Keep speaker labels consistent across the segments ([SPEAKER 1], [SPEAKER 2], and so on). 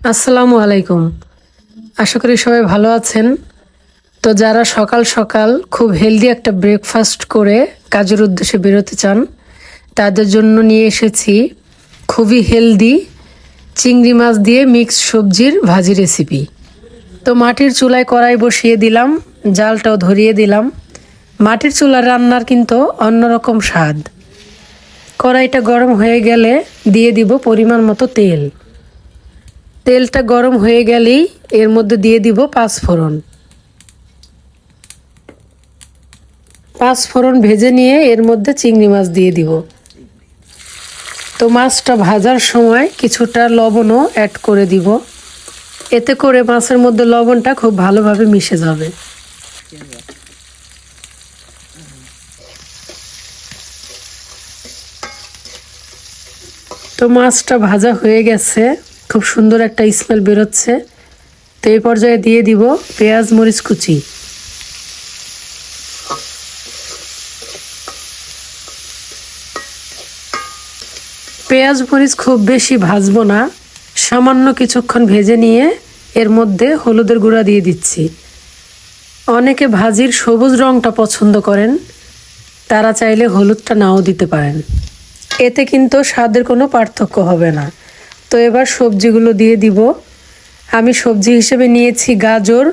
[SPEAKER 1] আসসালামু আলাইকুম। আশা করি সবাই ভালো আছেন। তো যারা সকাল সকাল খুব হেলদি একটা ব্রেকফাস্ট করে কাজের উদ্দেশ্যে বেরোতে চান, তাদের জন্য নিয়ে এসেছি খুবই হেলদি চিংড়ি মাছ দিয়ে মিক্স সবজির ভাজি রেসিপি তো মাটির চুলায় কড়াই বসিয়ে দিলাম, জালটাও ধরিয়ে দিলাম। মাটির চুলার রান্নার কিন্তু অন্যরকম স্বাদ। কড়াইটা গরম হয়ে গেলে দিয়ে দিব পরিমাণ মতো তেল। তেলটা গরম হয়ে গেলেই এর মধ্যে দিয়ে দিব পাঁচ ফোড়ন পাঁচ ফোড়ন ভেজে নিয়ে এর মধ্যে চিংড়ি মাছ দিয়ে দিব। তো মাছটা ভাজার সময় কিছুটা লবণও অ্যাড করে দিব। এতে করে মাছের মধ্যে লবণটা খুব ভালোভাবে মিশে যাবে। তো মাছটা ভাজা হয়ে গেছে। খুব সুন্দর একটা স্মেল বেরোচ্ছে। তো এই পর্যায়ে দিয়ে দিব পেঁয়াজ, মরিচ, কুচি। পেঁয়াজ, মরিচ খুব বেশি ভাজবো না। সামান্য কিছুক্ষণ ভেজে নিয়ে এর মধ্যে হলুদের গুঁড়া দিয়ে দিচ্ছি। অনেকে ভাজির সবুজ রঙটা পছন্দ করেন, তারা চাইলে হলুদটা নাও দিতে পারেন। এতে কিন্তু স্বাদের কোনো পার্থক্য হবে না। তো এবার সবজিগুলো দিয়ে দিব। আমি সবজি হিসেবে নিয়েছি গাজর,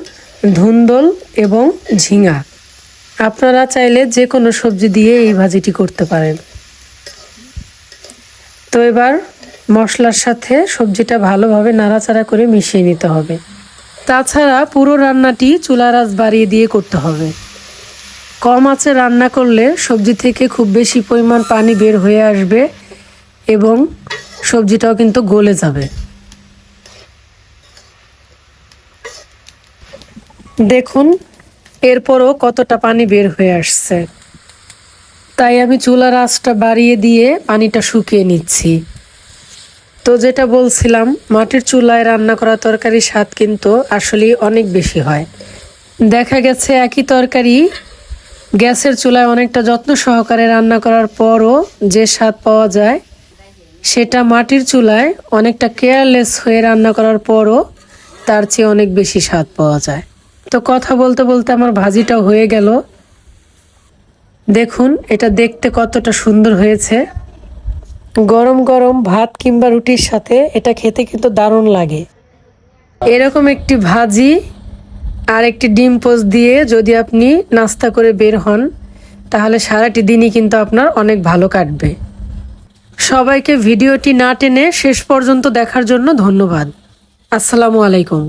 [SPEAKER 1] ধুন্দল এবং ঝিঙা। আপনারা চাইলে যে কোনো সবজি দিয়ে এই ভাজিটি করতে পারেন। তো এবার মশলার সাথে সবজিটা ভালোভাবে নাড়াচাড়া করে মিশিয়ে নিতে হবে। তাছাড়া পুরো রান্নাটি চুলার আঁচ বাড়িয়ে দিয়ে করতে হবে। কম আঁচে রান্না করলে সবজি থেকে খুব বেশি পরিমাণ পানি বের হয়ে আসবে এবং সবজিটাও কিন্তু গলে যাবে। দেখুন, এরপরও কতটা পানি বের হয়ে আসছে। তাই আমি চুলার আঁচটা বাড়িয়ে দিয়ে পানিটা শুকিয়ে নিচ্ছি। তো যেটা বলছিলাম, মাটির চুলায় রান্না করা তরকারি স্বাদ কিন্তু আসলেই অনেক বেশি হয়। দেখা গেছে একই তরকারি গ্যাসের চুলায় অনেকটা যত্ন সহকারে রান্না করার পরও যে স্বাদ পাওয়া যায় সেটা মাটির চুলায় অনেকটা কেয়ারলেস হয়ে রান্না করার পরও তার চেয়ে অনেক বেশি স্বাদ পাওয়া যায়। তো কথা বলতে বলতে আমার ভাজিটাও হয়ে গেল। দেখুন, এটা দেখতে কতটা সুন্দর হয়েছে। গরম গরম ভাত কিংবা রুটির সাথে এটা খেতে কিন্তু দারুণ লাগে। এরকম একটি ভাজি আর একটি ডিম পোস্ট দিয়ে যদি আপনি নাস্তা করে বের হন, তাহলে সারাটি দিনই কিন্তু আপনার অনেক ভালো কাটবে। সবাইকে ভিডিওটি না টেনে শেষ পর্যন্ত দেখার জন্য ধন্যবাদ। আসসালামু আলাইকুম।